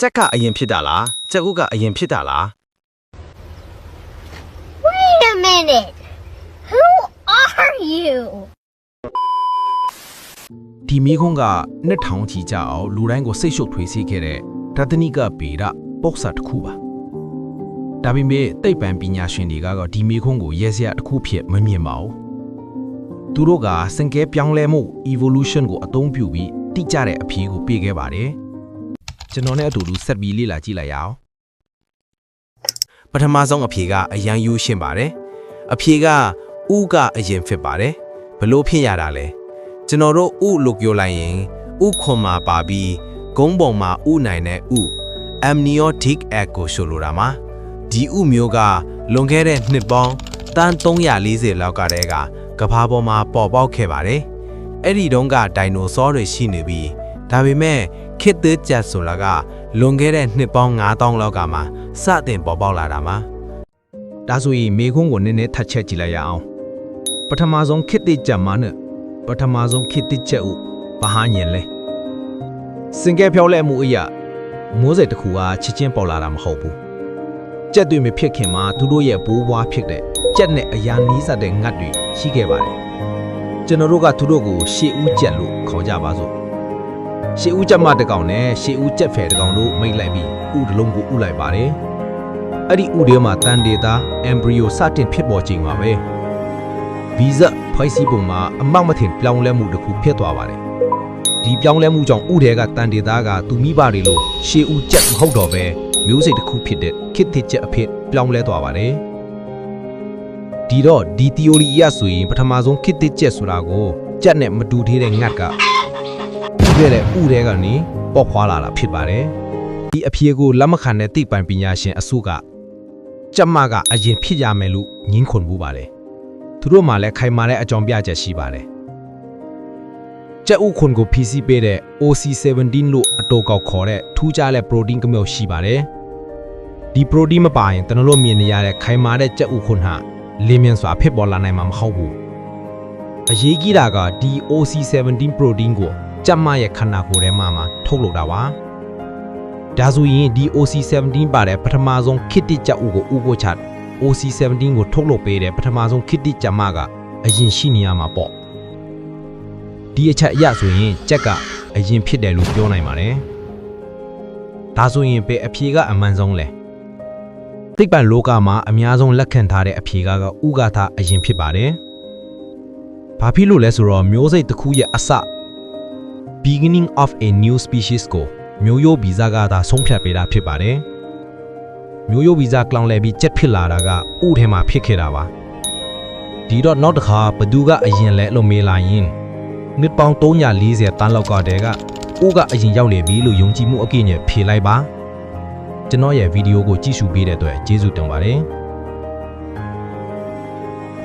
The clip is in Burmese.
ကြက်ကအရင်ဖြစ်တာလားကြက်ဥကအရင်ဖြစ်တာလား Wait a minute. Who are you? ဒီမိခွန်းကနှစ်ထောင်ချီကြအောင်လူတိုင်းကိုစိတ်ရှုပ်ထွေးစေခဲ့တဲ့တသနိကဗေဒပေါက်စာတစ်ခုပါဒါပေမဲ့သိပ္ပံပညာရှင်တွေကတော့ဒီမိခွန်းကိုရဲစရာတစ်ခုဖြစ်မမြင်ပါဘူးသူတို့ကစင်ကဲပြောင်းလဲမှု evolution ကိုအသုံးပြုပြီးတိကျတဲ့အဖြေကိုပေးခဲ့ပါတယ် ကျွန်တော်နဲ့အတူတူဆက်ပြီးလေ့လာကြည့်လိုက်ရအောင်ပထမဆုံးအဖြေကအရန်ယူရှင်းပါတယ်အဖြေကဥကအရင်ဖြစ်ပါတယ်ဘလို့ဖြစ်ရတာလဲကျွန်တော်တို့ဥလို့ပြောလိုက်ရင်ဥခွန်မှာပါပြီးဂုံးပုံမှာဥနိုင်တဲ့ဥ amniotic egg ကိုဆိုလိုတာမှာဒီဥမျိုးကလွန်ခဲ့တဲ့နှစ်ပေါင်းတန်း340လောက်ကတည်းကကဘာပေါ်မှာပေါ်ပေါက်ခဲ့ပါတယ်အဲ့ဒီတုန်းကဒိုင်နိုဆောတွေရှိနေပြီး ဒါပေမဲ့ခေတ်သစ်ကြက်ဆိုတာကလွန်ခဲ့တဲ့နှစ်ပေါင်း9000လောက်ကမှစတင်ပေါ်ပေါက်လာတာမှာဒါဆိုရင်မိခွန်းကိုနည်းနည်းထပ်ချက်ကြည့်လိုက်ရအောင်ပထမဆုံးခေတ်တိကြမှာနဲ့ပထမဆုံးခေတ်တိချက်ဥဘာဟာညင်လဲစင်ကဲဖြောလဲမှုအရာမိုးစိတ်တစ်ခုကချစ်ချင်းပေါ်လာတာမဟုတ်ဘူးကြက်တွေမဖြစ်ခင်မှာသူတို့ရဲ့ဘိုးဘွားဖြစ်တဲ့ကြက်နဲ့အရာနီးစပ်တဲ့ငတ်တွေရှိခဲ့ပါတယ်ကျွန်တော်တို့ကသူတို့ကိုရှေးဦးကြက်လို့ခေါ်ကြပါစို့ ရှေးဦးကြက်မတစ်ကောင်နဲ့ရှေးဦးကြက်ဖယ်တစ်ကောင်တို့မိတ်လိုက်ပြီးဥတစ်လုံးကိုဥလိုက်ပါတယ်အဲ့ဒီဥထဲမှာတန်ဒေတာ embryo စတင်ဖြစ်ပေါ်ခြင်းပါပဲဗီဇဖွဲ့စည်းပုံမှာအမောက်မထင်ပြောင်းလဲမှုတစ်ခုဖြစ်သွားပါတယ်ဒီပြောင်းလဲမှုကြောင့်ဥထဲကတန်ဒေတာကသူမိဘတွေလို့ရှေးဦးချက်မဟုတ်တော့ပဲမျိုးစိတ်တစ်ခုဖြစ်တဲ့ခစ်တစ်ချက်အဖြစ်ပြောင်းလဲသွားပါတယ်ဒီတော့ဒီ theory အရဆိုရင်ပထမဆုံးခစ်တစ်ချက်ဆိုတာကိုကြက်နဲ့မတူသေးတဲ့ငတ်ကဥ ခဲ့တဲ့ဥထဲကနေပေါက်ခွာလာတာဖြစ်ပါတယ်ဒီအဖြေကိုလက်မခံတဲ့သိပ္ပံပညာရှင်အစုကကျမကအရင်ဖြစ်ရမယ်လို့ညင်းခွန်မှုပါတယ်သူတို့မှလည်းခိုင်မာတဲ့အကြောင်းပြချက်ရှိပါတယ်ကျက်ဥခွန်ကို PC ပေးတဲ့ OC17 လို့အတော်ကောက်ခေါ်တဲ့ထူးခြားတဲ့ protein ကမျိုးရှိပါတယ်ဒီ protein မပါရင်တနလို့မြင်နေရတဲ့ခိုင်မာတဲ့ကျက်ဥခွန်ဟာလင်းမြန်စွာဖြစ်ပေါ်လာနိုင်မှာမဟုတ်ဘူးအရေးကြီးတာကဒီ OC17 protein ကို ကျမရဲ့ခန္ဓာကိုယ်ထဲမှာမှထုတ်လုပ်တာပါဒါဆိုရင်ဒီ OC17 ပါတဲ့ပထမဆုံးခစ်တစ်ကြအုပ်ကိုဥပို့ချ OC17 ကိုထုတ်လုပ်ပေးတဲ့ပထမဆုံးခစ်တစ်ကြမကအရင်ရှိနေရမှာပေါ့ဒီအချက်အရဆိုရင်ကြက်ကအရင်ဖြစ်တယ်လို့ပြောနိုင်ပါတယ်ဒါဆိုရင်ပဲအဖြေကအမှန်ဆုံးလဲသိပ္ပံလောကမှာအများဆုံးလက်ခံထားတဲ့အဖြေကကဥဂါသအရင်ဖြစ်ပါတယ်ဘာဖြစ်လို့လဲဆိုတော့မျိုးစိတ်တစ်ခုရဲ့အစ beginning of a new species ကိုမျိုးရိုးဗီဇကသာဆုံးဖြတ်ပေးတာဖြစ်ပါတယ်။မျိုးရိုးဗီဇကလောင်လဲပြီးကြက်ဖြစ်လာတာကဥထဲမှာဖြစ်ခဲ့တာပါ။ဒီတော့နောက်တစ်ခါဘသူကအရင်လဲလို့မေးလာရင်နှစ်ပေါင်း340တန်းလောက်ကတည်းကဥကအရင်ရောက်လေပြီလို့ယုံကြည်မှုအကိနဲ့ဖြေလိုက်ပါ။ကျွန်တော်ရဲ့ဗီဒီယိုကိုကြည့်ရှုပေးတဲ့အတွက်ကျေးဇူးတင်ပါတယ်။